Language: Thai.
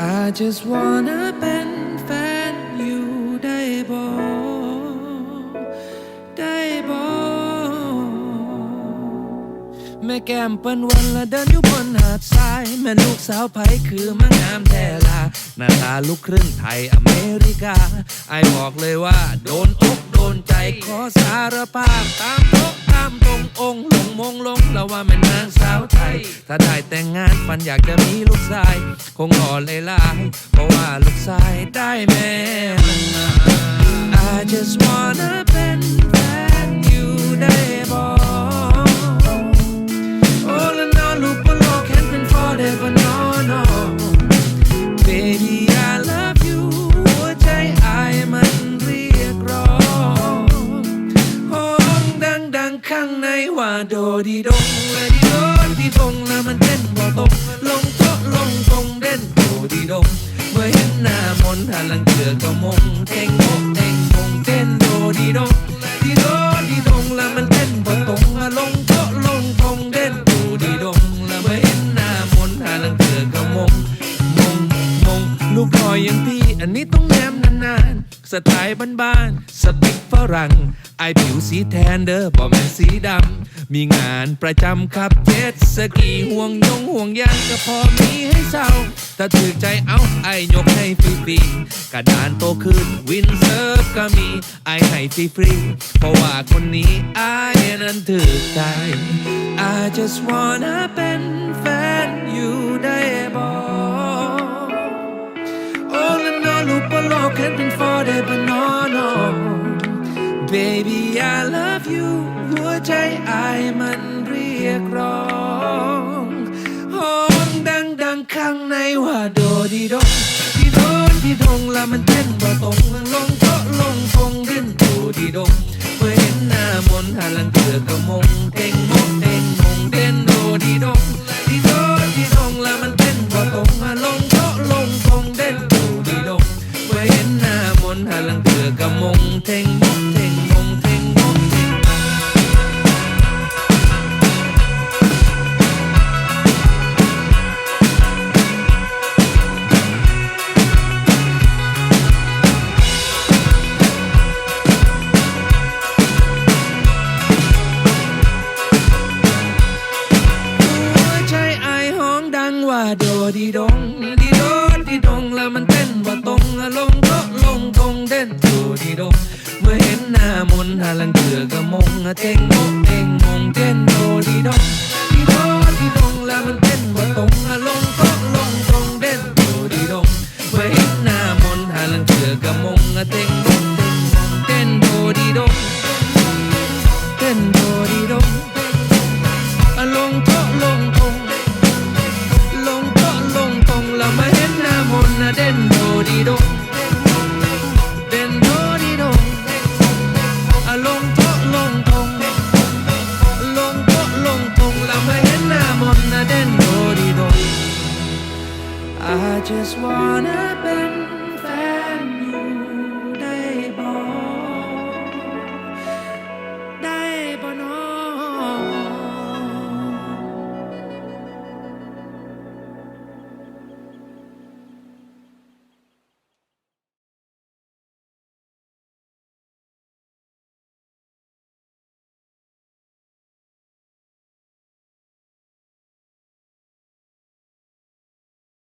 I just wanna เป็นแฟนอยู่ได้บ่ได้บ่แม่แก้มเปิ้นวันละเดินอยู่บนหาดทราย แม่ลูกสาวไผคือมางามแท้ลาหน้าตาลูกครึ่งไทยอเมริกา ไอบอกเลยว่า โดนอกโดนใจขอสารภาพตามำตรงองค์ลงมงลงแล้วว่าแม่นางสาวไทย ถ้าได้แต่งงานฝันอยากจะมีลูกชาย คงหล่อเลยลายเพราะว่าลูกชายได้แม่มันมา I just wanna เข้างในว่าโดดีดงและดีโดดีดงแล้วมันเต้นบ่ตรงลงโต๊ะลงตรงเด่นโดดีดงเมื่อเห็นหน้ามนต์ถ้าลังเกือก็มงเท่งมงเท่งมงเต้นโดดีดงดีโดดีดงแล้วมันเต้นบ่ตรงลงโต๊ะลงตรงเด่นโดดีดงแล้วเมื่อเห็นหน้ามนต์ถ้าลังเกือก็มง ลูกพลอยอย่างพี่อันนี้ต้องแนมนานๆ สไตล์บ้านๆสปิกฝรั่ง ไอผิวสีแทนเด้อบ่แมนสีดำ มีงานประจำครับเจ็ตสกีห่วงยงห่วงยางก็พอมีให้เศร้าถ้าถือใจเอาไอยกให้ฟรีๆกระดานโตขึ้นวินเซิร์ฟก็มีไอให้ฟรีๆเพราะว่าคนนี้ไอนั้นถือใจ I just wanna เป็นแฟนอยู่ได้บ่ I love you หัวใจไอมันเรียกร้องห้องดังดังข้างในว่าโดดีดงดีโดดีดงแล้วมันเต้นบ่ตรงลงโต๊ะลงฟงเด่นโดดีดงเมื่อเห็นหน้ามนต์หาลังเกือกมงเท่งมงเท่งมงเด่นโดดีดง งดีโดดีดงแล้วมันเต้นว่าตรงลงก็ลงตรงเด่นโดดีดงเมื่อเห็นหน้ามนหาลังเถือก็มงเต่งมงเต่งมงเต้นโดดีดงดีโดดีดงแล้วมันเต้นว่าตรงลง เด่นโดดีดงเด่นโดดีดงอะลงโต๊ะลงตรงลงโต๊ะลงตรงแล้วมาเห็นหน้ามนต์นะเด่นโดดีดง I just wanna เป็น